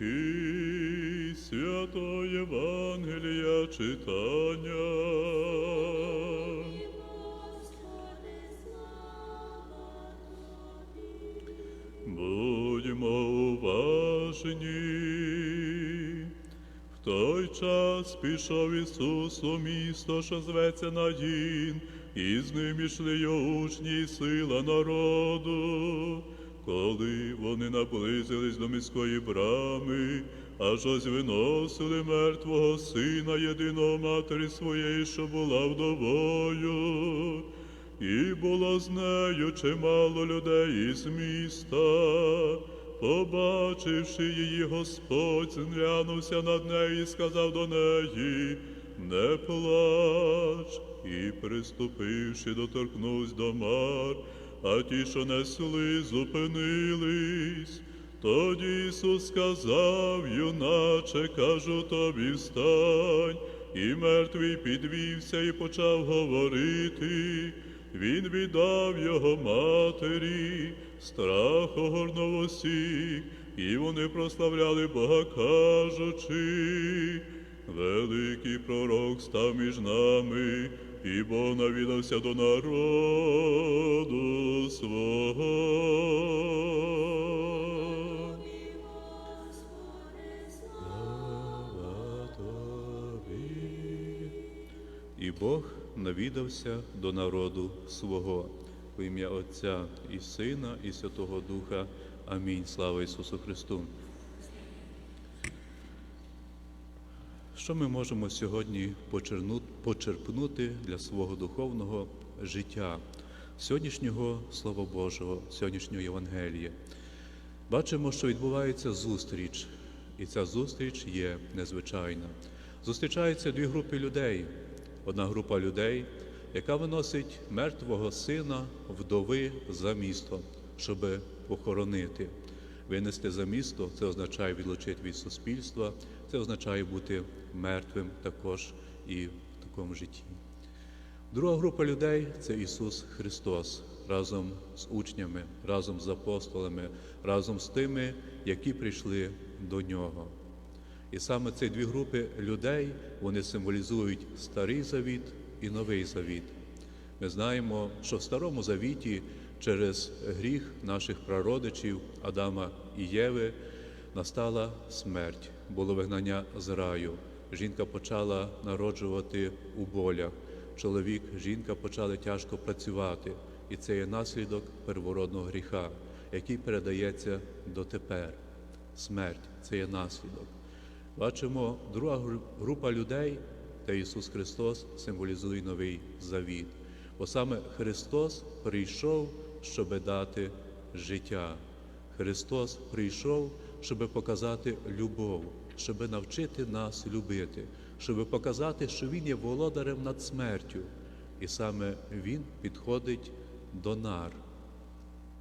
віки, свято Євангелія читання. Будьмо уважні. В той час пішов Ісус у місто, що зветься Наїн, і з ним ішли його учні сила народу. Коли вони наблизились до міської брами, аж ось виносили мертвого сина єдиного матері своєї, що була вдовою. І було з нею чимало людей із міста. Побачивши її, Господь зглянувся над нею і сказав до неї, не плач, і приступивши, доторкнувся до мар, а ті, що несли, зупинились. Тоді Ісус сказав, юначе, кажу тобі, встань, і мертвий підвівся і почав говорити. Він віддав його матері, страх огорнув усіх, і вони прославляли Бога, кажучи, великий пророк став між нами, і Бог навідався до народу свого. І Бог навідався до народу свого в ім'я Отця і Сина, і Святого Духа. Амінь. Слава Ісусу Христу. Що ми можемо сьогодні почерпнути для свого духовного життя, сьогоднішнього Слова Божого, сьогоднішнього Євангелія? Бачимо, що відбувається зустріч, і ця зустріч є незвичайна. Зустрічаються дві групи людей. Одна група людей, яка виносить мертвого сина вдови за місто, щоб похоронити. Винести за місто це означає відлучити від суспільства, це означає бути мертвим також і в такому житті. Друга група людей це Ісус Христос разом з учнями, разом з апостолами, разом з тими, які прийшли до Нього. І саме ці дві групи людей вони символізують Старий Завіт і Новий Завіт. Ми знаємо, що в Старому Завіті через гріх наших прародичів Адама і Єви настала смерть, було вигнання з раю. Жінка почала народжувати у болях. Чоловік, жінка почали тяжко працювати, і це є наслідок первородного гріха, який передається дотепер. Смерть це є наслідок. Бачимо, друга група людей, де Ісус Христос символізує новий завіт. Бо саме Христос прийшов, щоб дати життя. Христос прийшов, щоб показати любов, щоб навчити нас любити, щоб показати, що Він є володарем над смертю. І саме Він підходить до нар.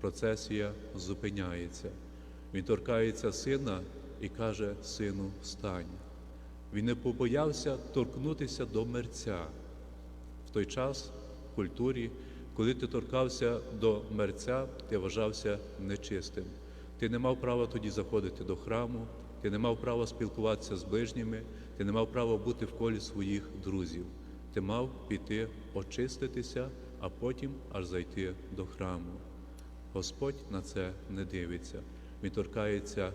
Процесія зупиняється. Він торкається сина і каже: Сину, встань. Він не побоявся торкнутися до мерця. В той час в культурі, коли ти торкався до мерця, ти вважався нечистим. Ти не мав права тоді заходити до храму, ти не мав права спілкуватися з ближніми, ти не мав права бути в колі своїх друзів. Ти мав піти очиститися, а потім аж зайти до храму. Господь на це не дивиться. Він торкається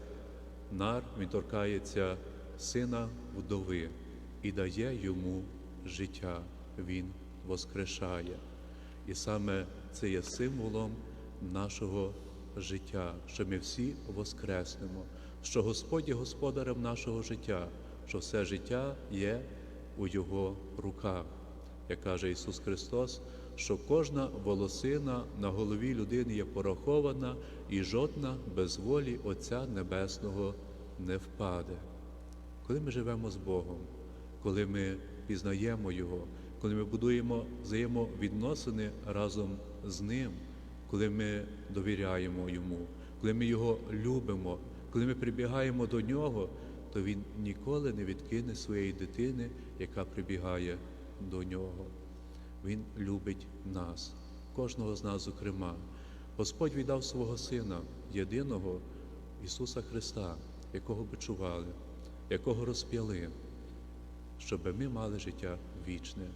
нар, він торкається сина вдови і дає йому життя. Він воскрешає. І саме це є символом нашого життя, що ми всі воскреснемо, що Господь є господарем нашого життя, що все життя є у Його руках. Як каже Ісус Христос, що кожна волосина на голові людини є порахована, і жодна без волі Отця Небесного не впаде. Коли ми живемо з Богом, коли ми пізнаємо Його, коли ми будуємо взаємовідносини разом з Ним, коли ми довіряємо Йому, коли ми Його любимо, коли ми прибігаємо до Нього, то Він ніколи не відкине своєї дитини, яка прибігає до Нього. Він любить нас, кожного з нас, зокрема. Господь віддав свого Сина, єдиного Ісуса Христа, якого бичували, якого розп'яли, щоб ми мали життя вічне.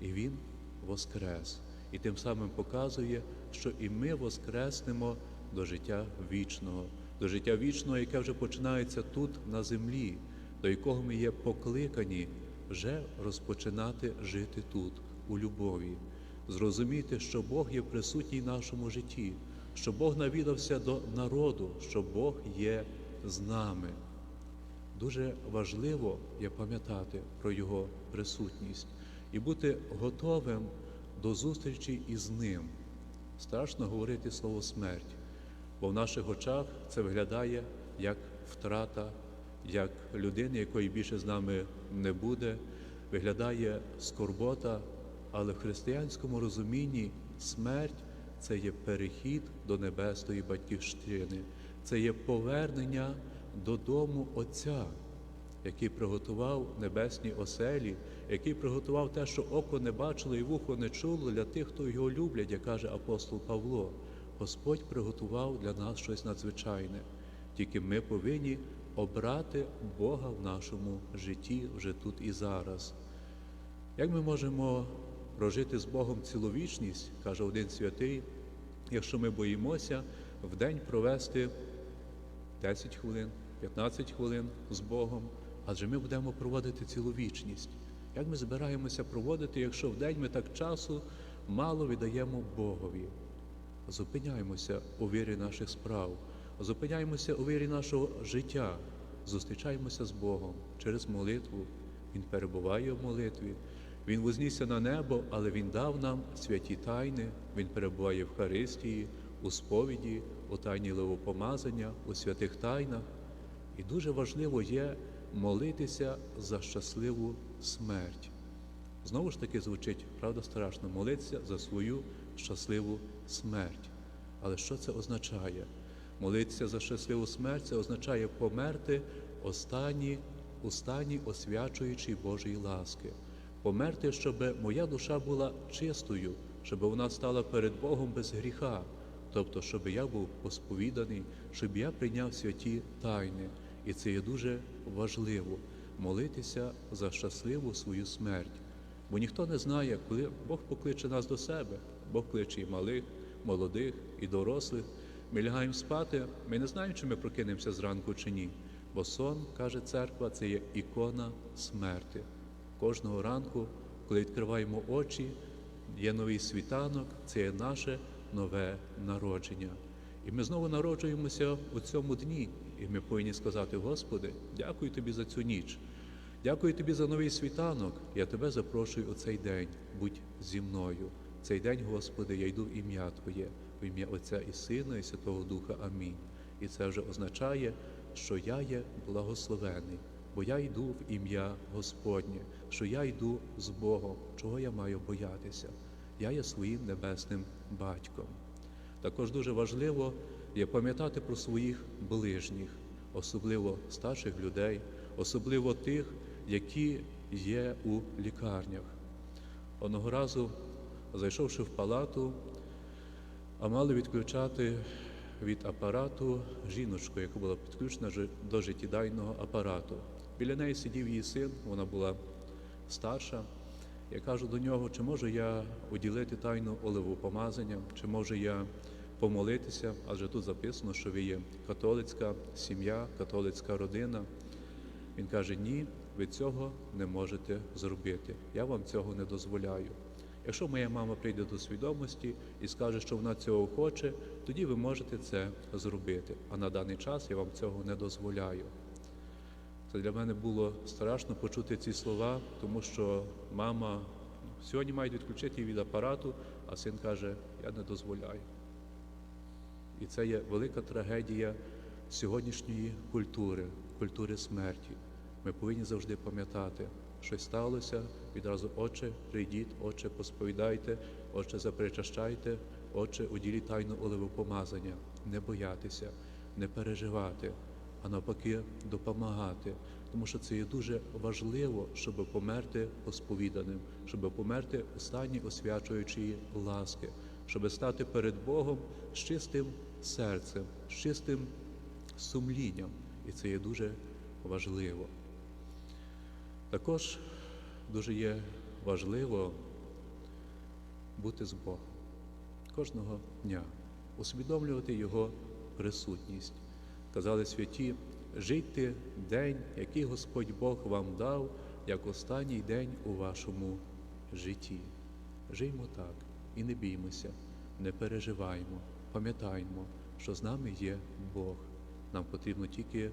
І Він воскрес. І тим самим показує, що і ми воскреснемо до життя вічного, до життя вічного, яке вже починається тут, на землі, до якого ми є покликані вже розпочинати жити тут, у любові, зрозуміти, що Бог є присутній в нашому житті, що Бог навідався до народу, що Бог є з нами. Дуже важливо є пам'ятати про Його присутність і бути готовим до зустрічі із Ним. Страшно говорити слово смерть, бо в наших очах це виглядає як втрата, як людини, якої більше з нами не буде, виглядає скорбота, але в християнському розумінні смерть це є перехід до небесної батьківщини, це є повернення додому Отця який приготував небесні оселі, який приготував те, що око не бачило і вухо не чуло для тих, хто його люблять, як каже апостол Павло. Господь приготував для нас щось надзвичайне. Тільки ми повинні обрати Бога в нашому житті вже тут і зараз. Як ми можемо прожити з Богом ціловічність, каже один святий, якщо ми боїмося в день провести 10 хвилин, 15 хвилин з Богом, адже ми будемо проводити цілу вічність. Як ми збираємося проводити, якщо в день ми так часу мало віддаємо Богові? Зупиняємося у вірі наших справ, зупиняємося у вірі нашого життя, зустрічаємося з Богом через молитву. Він перебуває в молитві, Він вознісся на небо, але Він дав нам святі тайни, Він перебуває в Харистії, у сповіді, у тайні левопомазання, у святих тайнах. І дуже важливо є молитися за щасливу смерть. Знову ж таки звучить, правда, страшно, молитися за свою щасливу смерть. Але що це означає? Молитися за щасливу смерть це означає померти останні, у стані освячуючої Божої ласки, померти, щоб моя душа була чистою, щоб вона стала перед Богом без гріха, тобто, щоб я був посповіданий, щоб я прийняв святі тайни. І це є дуже важливо молитися за щасливу свою смерть. Бо ніхто не знає, коли Бог покличе нас до себе, Бог кличе і малих, молодих, і дорослих. Ми лягаємо спати, ми не знаємо, чи ми прокинемося зранку чи ні. Бо сон, каже церква, це є ікона смерти. Кожного ранку, коли відкриваємо очі, є новий світанок, це є наше нове народження. І ми знову народжуємося у цьому дні. І ми повинні сказати, Господи, дякую Тобі за цю ніч. Дякую Тобі за новий світанок. Я Тебе запрошую у цей день. Будь зі мною. Цей день, Господи, я йду в ім'я Твоє, в ім'я Отця і Сина, і Святого Духа. Амінь. І це вже означає, що я є благословений, бо я йду в ім'я Господнє, що я йду з Богом, чого я маю боятися. Я є своїм небесним батьком. Також дуже важливо є пам'ятати про своїх ближніх, особливо старших людей, особливо тих, які є у лікарнях. Одного разу, зайшовши в палату, а мали відключати від апарату жіночку, яка була підключена до життєдайного апарату. Біля неї сидів її син, вона була старша. Я кажу до нього, чи можу я уділити тайну оливопомазання, чи можу я помолитися, адже тут записано, що ви є католицька сім'я, католицька родина. Він каже, ні, ви цього не можете зробити. Я вам цього не дозволяю. Якщо моя мама прийде до свідомості і скаже, що вона цього хоче, тоді ви можете це зробити. А на даний час я вам цього не дозволяю. Це для мене було страшно почути ці слова, тому що мама сьогодні має відключити її від апарату, а син каже, я не дозволяю. І це є велика трагедія сьогоднішньої культури, культури смерті. Ми повинні завжди пам'ятати, що сталося, відразу Отче, прийдіть, Отче, посповідайте, Отче, запричащайте, Отче, уділіть тайну оливопомазання, не боятися, не переживати, а навпаки, допомагати. Тому що це є дуже важливо, щоб померти посповіданим, щоб померти у стані освячуючої ласки, щоб стати перед Богом з чистим серцем, з чистим сумлінням і це є дуже важливо. Також дуже є важливо бути з Богом кожного дня, усвідомлювати Його присутність. Казали святі, жийте день, який Господь Бог вам дав, як останній день у вашому житті. Жиймо так і не біймося, не переживаємо, пам'ятаємо, що з нами є Бог. Нам потрібно тільки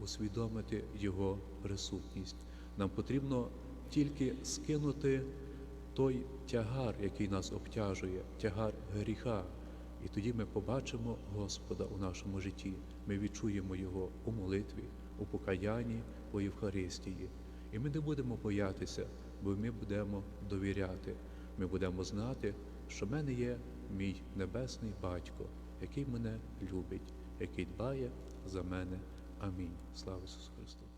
усвідомити Його присутність. Нам потрібно тільки скинути той тягар, який нас обтяжує, тягар гріха. І тоді ми побачимо Господа у нашому житті. Ми відчуємо Його у молитві, у покаянні, у Євхаристії. І ми не будемо боятися, бо ми будемо довіряти. Ми будемо знати, що в мене є мій небесний батько, який мене любить, який дбає за мене. Амінь. Слава Ісусу Христу!